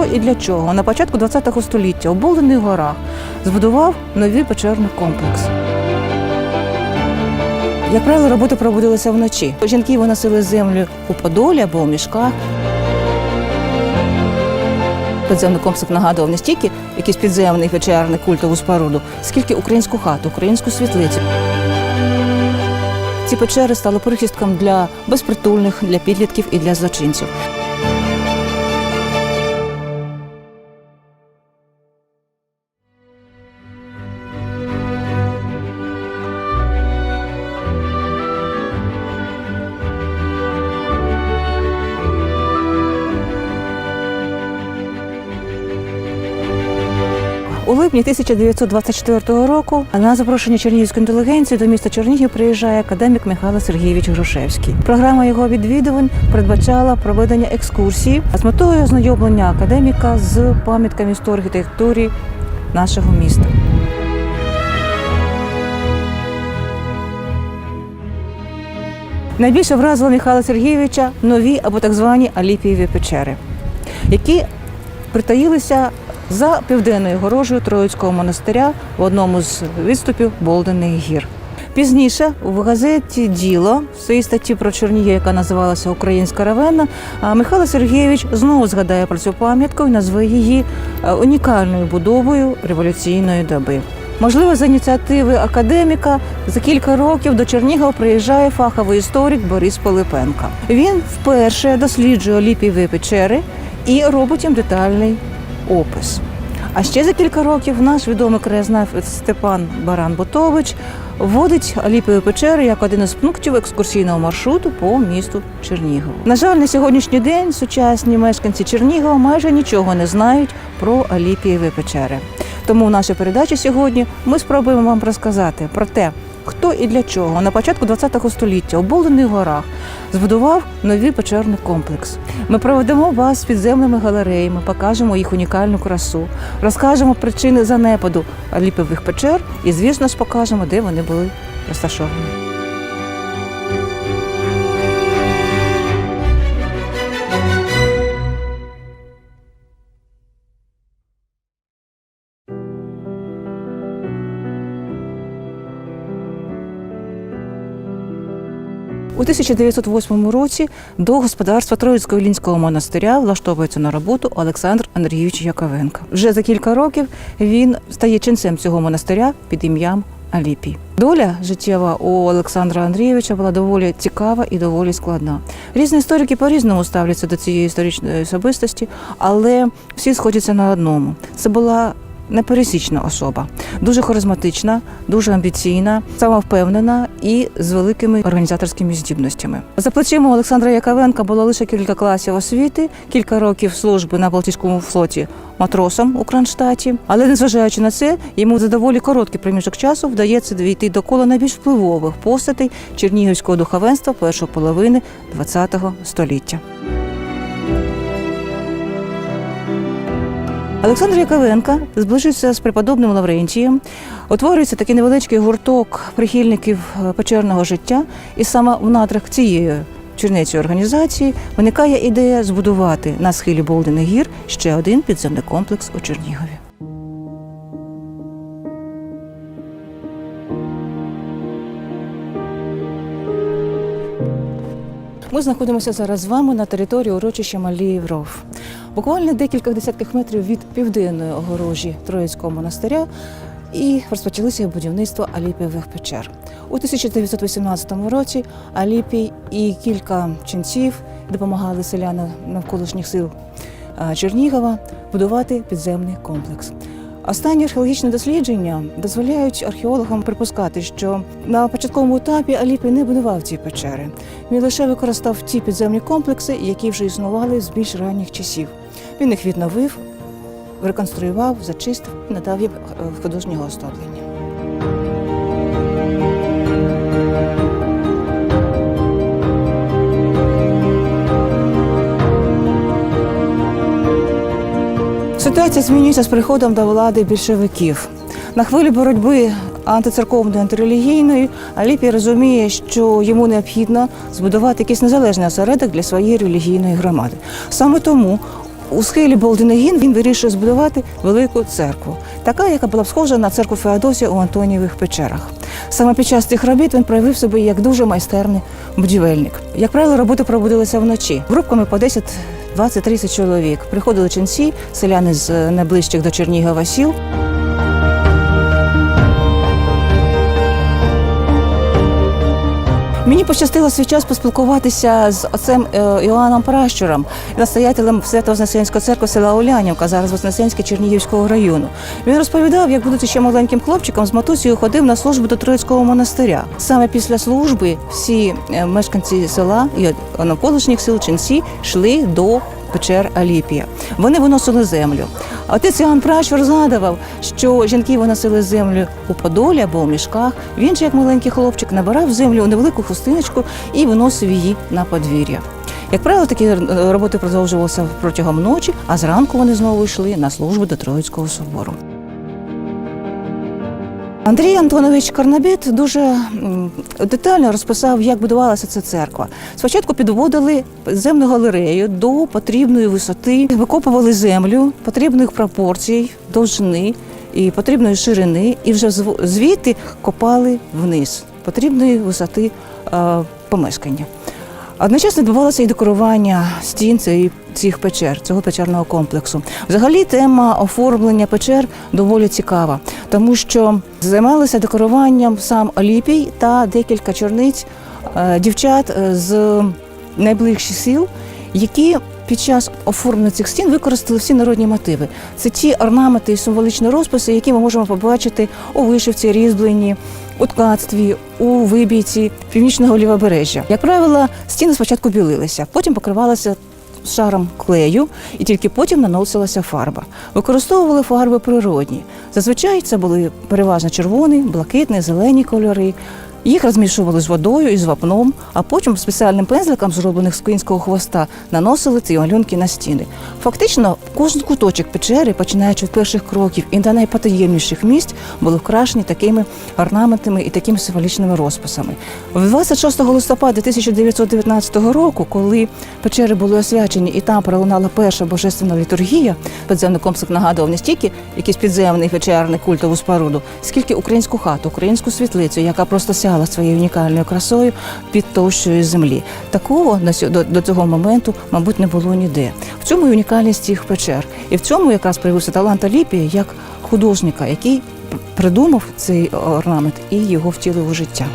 хто і для чого на початку ХХ століття у Болдених горах збудував новий печерний комплекс. Як правило, роботи проводилися вночі. Жінки виносили землю у подолі або у мішках. Підземний комплекс нагадував не стільки якийсь підземний печерний культову споруду, скільки українську хату, українську світлицю. Ці печери стали прихистком для безпритульних, для підлітків і для злочинців. Липні 1924 року на запрошення чернігівської інтелігенції до міста Чернігів приїжджає академік Михайло Сергійович Грушевський. Програма його відвідувань передбачала проведення екскурсії з метою ознайомлення академіка з пам'ятками історії архітектури нашого міста. Найбільше вразило Михайла Сергійовича нові або так звані Аліпієві печери, які притаїлися за південною горожею Троїцького монастиря в одному з відступів Болдених гір. Пізніше в газеті Діло в своїй статті про Чернігів, яка називалася Українська равенна, Михайло Сергійович знову згадає про цю пам'ятку і назве її е, унікальною будовою революційної доби. Можливо, за ініціативи академіка за кілька років до Чернігова приїжджає фаховий історик Борис Пилипенко. Він вперше досліджує Оліпієві печери і робить їм детальний опис. А ще за кілька років наш відомий краєзнавець Степан Баран-Ботович вводить Аліпієві печери як один із пунктів екскурсійного маршруту по місту Чернігова. На жаль, на сьогоднішній день сучасні мешканці Чернігова майже нічого не знають про Аліпієві печери. Тому в нашій передачі сьогодні ми спробуємо вам розказати про те, хто і для чого на початку ХХ століття у Болдених горах збудував новий печерний комплекс. Ми проведемо вас підземними галереями, покажемо їх унікальну красу, розкажемо причини занепаду ліпових печер і, звісно ж, покажемо, де вони були розташовані. У 1908 році до господарства Троїцького Лінського монастиря влаштовується на роботу Олександр Андрійович Яковенко. Вже за кілька років він стає ченцем цього монастиря під ім'ям Аліпій. Доля життєва у Олександра Андрійовича була доволі цікава і доволі складна. Різні історики по-різному ставляться до цієї історичної особистості, але всі сходяться на одному. Це була непересічна особа, дуже харизматична, дуже амбіційна, самовпевнена і з великими організаторськими здібностями. За плечима Олександра Яковенка було лише кілька класів освіти, кілька років служби на Балтійському флоті матросом у Кронштадті. Але незважаючи на це, йому за доволі короткий проміжок часу вдається дійти до кола найбільш впливових постатей чернігівського духовенства першої половини ХХ століття. Олександр Яковенко зближується з преподобним Лаврентієм. Утворюється такий невеличкий гурток прихильників е, печерного життя, і саме в надрах цієї чернецької організації виникає ідея збудувати на схилі Болдених гір ще один підземний комплекс у Чернігові. Ми знаходимося зараз з вами на території урочища Маліїв Ров. Буквально декілька десятків метрів від південної огорожі Троїцького монастиря і розпочалося будівництво Аліпієвих печер. У 1918 році Аліпій і кілька ченців допомагали селянам навколишніх сил Чернігова будувати підземний комплекс. Останні археологічні дослідження дозволяють археологам припускати, що на початковому етапі Аліпі не будував ці печери. Він лише використав ті підземні комплекси, які вже існували з більш ранніх часів. Він їх відновив, реконструював, зачистив і надав їм е, художнього оздоблення. Ситуація змінюється з приходом до влади більшовиків. На хвилі боротьби антицерковної антирелігійної Аліпій розуміє, що йому необхідно збудувати якийсь незалежний осередок для своєї релігійної громади. Саме тому у схилі Болдинегін він вирішив збудувати велику церкву, така, яка була б схожа на церкву Феодосія у Антонієвих печерах. Саме під час цих робіт він проявив себе як дуже майстерний будівельник. Як правило, роботи проводилися вночі групками по 10 20-30 чоловік. Приходили ченці, селяни з найближчих до Чернігова сіл. Мені пощастило свій час поспілкуватися з отцем е, Іоанном Пращуром, настоятелем Свято-Вознесенської церкви села Улянівка, зараз Вознесенське Чернігівського району. Він розповідав, як будучи ще маленьким хлопчиком, з матусію, ходив на службу до Троїцького монастиря. Саме після служби всі е, мешканці села і навколишніх сил ченці йшли до печер Аліпія. Вони виносили землю. А Отець Іоанн Пращур згадував, що жінки виносили землю у подолі або у мішках. Він же, як маленький хлопчик, набирав землю у невелику хустиночку і виносив її на подвір'я. Як правило, такі е, роботи продовжувалися протягом ночі, а зранку вони знову йшли на службу до Троїцького собору. Андрій Антонович Карнабіт дуже детально розписав, як будувалася ця церква. Спочатку підводили земну галерею до потрібної висоти, викопували землю потрібних пропорцій, довжини і потрібної ширини, і вже звідти копали вниз потрібної висоти е, помешкання. Одночасно відбувалося і декорування стін цієї- цих печер, цього печерного комплексу. Взагалі тема оформлення печер доволі цікава, тому що займалися декоруванням сам Оліпій та декілька чорниць е, дівчат е, з найближчих сіл, які під час оформлення цих стін використали всі народні мотиви. Це ті орнаменти і символічні розписи, які ми можемо побачити у вишивці, різьбленні, у ткацтві, у вибійці північного лівобережжя. Як правило, стіни спочатку білилися, потім покривалися шаром клею, і тільки потім наносилася фарба. Використовували фарби природні. Зазвичай це були переважно червоні, блакитні, зелені кольори. Їх розмішували з водою і з вапном, а потім спеціальним пензликом, зроблених з кінського хвоста, наносили ці малюнки на стіни. Фактично, кожен куточок печери, починаючи від перших кроків і до найпотаємніших місць, були вкрашені такими орнаментами і такими символічними розписами. 26 листопада 1919 року, коли печери були освячені і там пролунала перша божественна літургія, підземний комплекс нагадував не стільки якийсь підземний вечерний культову споруду, скільки українську хату, українську світлицю, яка просто сяла своєю унікальною красою під товщою землі. Такого до, цього моменту, мабуть, не було ніде. В цьому і унікальність цих печер. І в цьому якраз проявився талант Аліпія як художника, який придумав цей орнамент і його втілив у життя.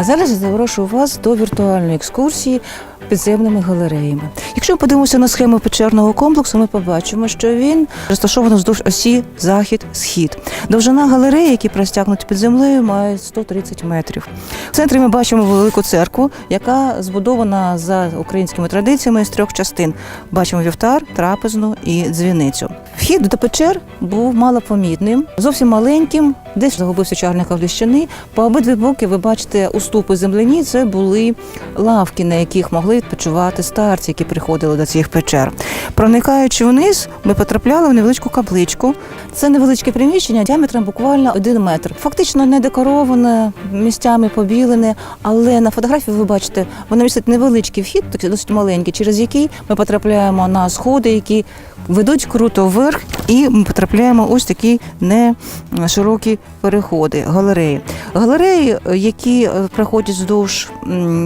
А зараз я запрошую вас до віртуальної екскурсії підземними галереями. Якщо ми подивимося на схему печерного комплексу, ми побачимо, що він розташований вздовж осі захід-схід. Довжина галереї, які простягнуті під землею, має 130 метрів. В центрі ми бачимо велику церкву, яка збудована за українськими традиціями з трьох частин. Бачимо вівтар, трапезну і дзвіницю. Вхід до печер був малопомітним, зовсім маленьким, десь загубився чарник ліщини. По обидві боки ви бачите уступи земляні. Це були лавки, на яких могли відпочивати старці, які приходили до цих печер. Проникаючи вниз, ми потрапляли в невеличку капличку. Це невеличке приміщення діаметром буквально один метр. Фактично не декороване, місцями побілене, але на фотографії ви бачите, воно містить невеличкий вхід, такий досить маленький, через який ми потрапляємо на сходи, які ведуть круто вверх, і ми потрапляємо ось такі не широкі переходи, галереї. Галереї, е, які е, проходять вздовж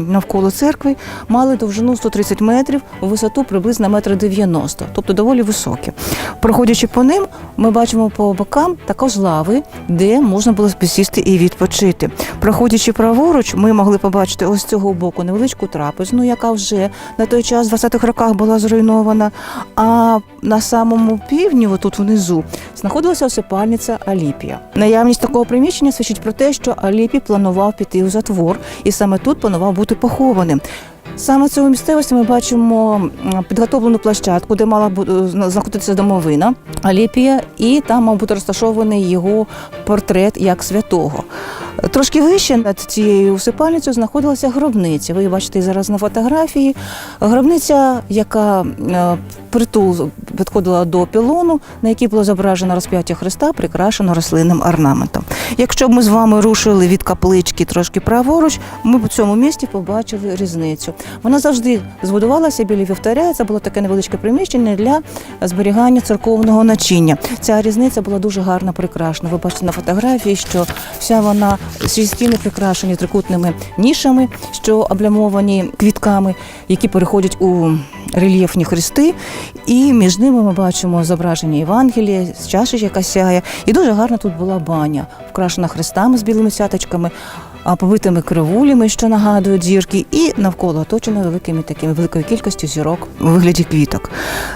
навколо церкви, мали довжину 130 метрів, висоту приблизно метр 90, тобто доволі високі. Проходячи по ним, ми бачимо по бокам також лави, де можна було присісти і відпочити. Проходячи праворуч, ми могли побачити ось з цього боку невеличку трапезну, яка вже на той час в 20-х роках була зруйнована. А на самому півдні, отут внизу, знаходилася осипальниця Аліпія. Наявність такого приміщення свідчить про те, що Аліпі планував піти у затвор, і саме тут планував бути похованим. Саме в цьому місцевості ми бачимо підготовлену площадку, де мала е, знаходитися домовина Аліпія, і там мав бути розташований його портрет як святого. Трошки вище над цією усипальницею знаходилася гробниця. Ви її бачите зараз на фотографії. Гробниця, яка е, притул підходила до пілону, на якій було зображено розп'яття Христа, прикрашено рослинним орнаментом. Якщо б ми з вами рушили від каплички трошки праворуч, ми у цьому місті побачили різницю. Вона завжди збудувалася біля вівтаря. Це було таке невеличке приміщення для зберігання церковного начиння. Ця різниця була дуже гарно прикрашена. Ви бачите на фотографії, що вся вона всі стіни прикрашені трикутними нішами, що облямовані квітками, які переходять у рельєфні хрести. І між ними ми бачимо зображення Євангелія, чаші, яка сяє. І дуже гарна тут була баня, вкрашена хрестами з білими сяточками, побитими кривулями, що нагадують зірки, і навколо оточена великими такими великою кількістю зірок у вигляді квіток.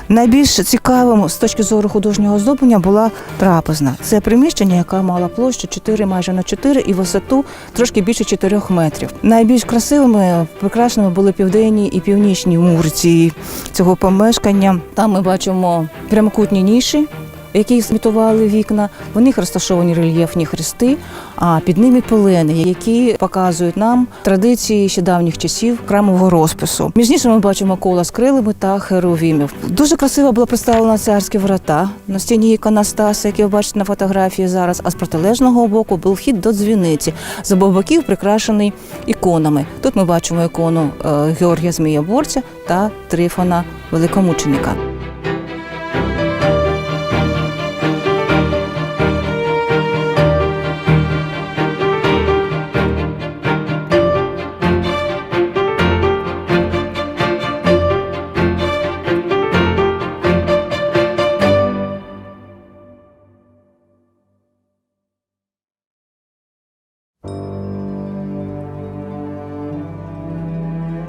Найбільш цікавим з точки зору художнього оздоблення була трапезна. Це приміщення, яке мало площу 4 майже на 4 і висоту трошки більше 4 метрів. Найбільш красивими, прикрашеними були південні і північні мурці цього помешкання. Там ми бачимо прямокутні ніші. В яких смітували вікна, в них розташовані рельєфні хрести, а під ними полени, які показують нам традиції ще давніх часів храмового розпису. Між нішами ми бачимо кола з крилами та херовімів. Дуже красиво була представлена царські врата на стіні іконостаса, які ви бачите на фотографії зараз. А з протилежного боку був вхід до дзвіниці. З обох боків прикрашений іконами. Тут ми бачимо ікону е, Георгія Змієборця та Трифона Великомученика.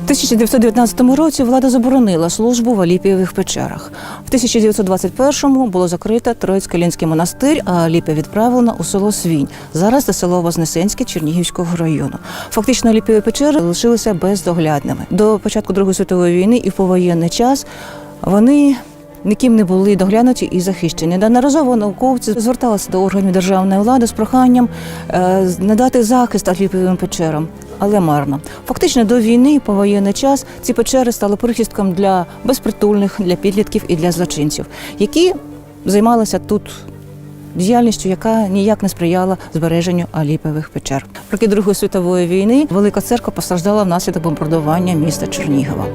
1919 році влада заборонила службу в Аліпієвих печерах. В 1921-му було закрито Троїцько-Лінський монастир, а Аліпія відправлена у село Свінь. Зараз це село Вознесенське Чернігівського району. Фактично Аліпієві печери лишилися бездоглядними. До початку Другої світової війни і в повоєнний час вони ніким не були доглянуті і захищені. Неодноразово науковці зверталися до органів державної влади з проханням е, надати захист Аліпієвим печерам. Але марно. Фактично до війни і повоєнний час ці печери стали прихистком для безпритульних, для підлітків і для злочинців, які займалися тут діяльністю, яка ніяк не сприяла збереженню Аліпових печер. В роки Другої світової війни Велика церква постраждала внаслідок бомбардування міста Чернігова.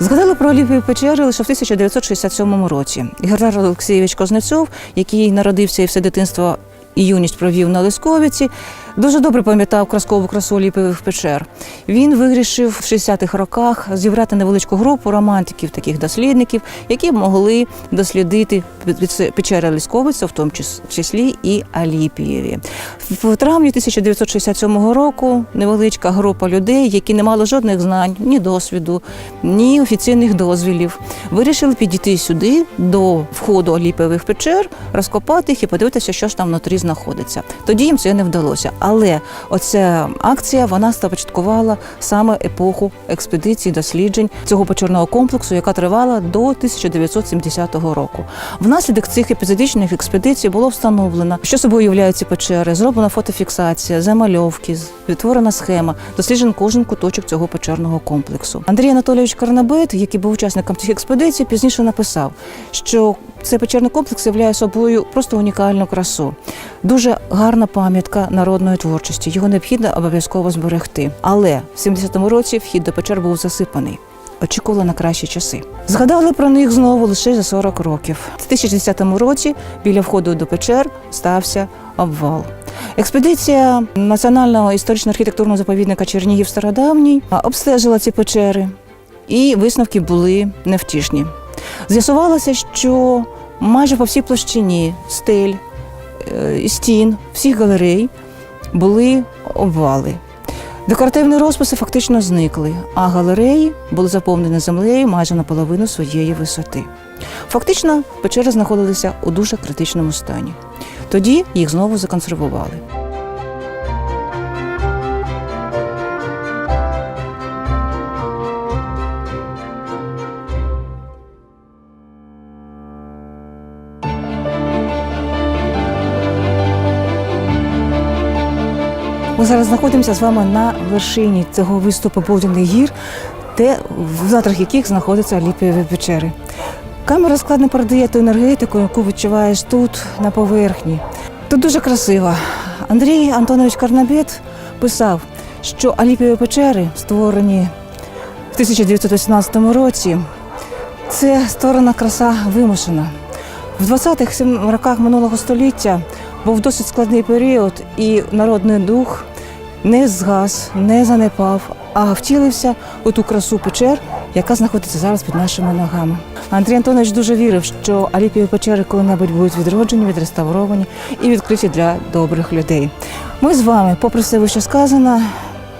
Згадали про Олімпію печери лише в 1967 році. Герар Олексійович Кознецов, який народився і все дитинство і юність провів на Лисковіці, дуже добре пам'ятав краскову красу Оліпових печер. Він вирішив в 60-х роках зібрати невеличку групу романтиків, таких дослідників, які могли дослідити печери Лисковиця, в тому числі і Аліпієві. В травні 1967 року невеличка група людей, які не мали жодних знань, ні досвіду, ні офіційних дозвілів, вирішили підійти сюди до входу Аліпієвих печер, розкопати їх і подивитися, що ж там внутрі знаходиться. Тоді їм це не вдалося. Але оця акція вона започаткувала саме епоху експедицій досліджень цього печерного комплексу, яка тривала до 1970 року. Внаслідок цих епізодичних експедицій було встановлено, що собою являють ці печери, зроблена фотофіксація, замальовки, відтворена схема, досліджений кожен куточок цього печерного комплексу. Андрій Анатолійович Карнабет, який був учасником цих експедицій, пізніше написав, що цей печерний комплекс являє собою просто унікальну красу. Дуже гарна пам'ятка народної творчості. Його необхідно обов'язково зберегти. Але в 70-му році вхід до печер був засипаний. Очікували на кращі часи. Згадали про них знову лише за 40 років. В 2010 році біля входу до печер стався обвал. Експедиція Національного історично-архітектурного заповідника Чернігів Стародавній обстежила ці печери, і висновки були невтішні. З'ясувалося, що майже по всій площині стель е, і стін всіх галерей були обвали. Декоративні розписи фактично зникли, а галереї були заповнені землею майже наполовину своєї висоти. Фактично, печери знаходилися у дуже критичному стані. Тоді їх знову законсервували. Ми зараз знаходимося з вами на вершині цього виступу Повдяних гір, де в надрах яких знаходяться Аліпієві печери. Камера складно передає ту енергетику, яку відчуваєш тут, на поверхні. Тут дуже красиво. Андрій Антонович Карнабет писав, що Аліпієві печери, створені в 1918 році, це створена краса вимушена. В 20-х роках минулого століття був досить складний період, і народний дух не згас, не занепав, а втілився у ту красу печер, яка знаходиться зараз під нашими ногами. Андрій Антонович дуже вірив, що Аліпієві печери коли-небудь будуть відроджені, відреставровані і відкриті для добрих людей. Ми з вами, попри все, що сказано,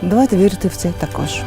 давайте вірити в це також.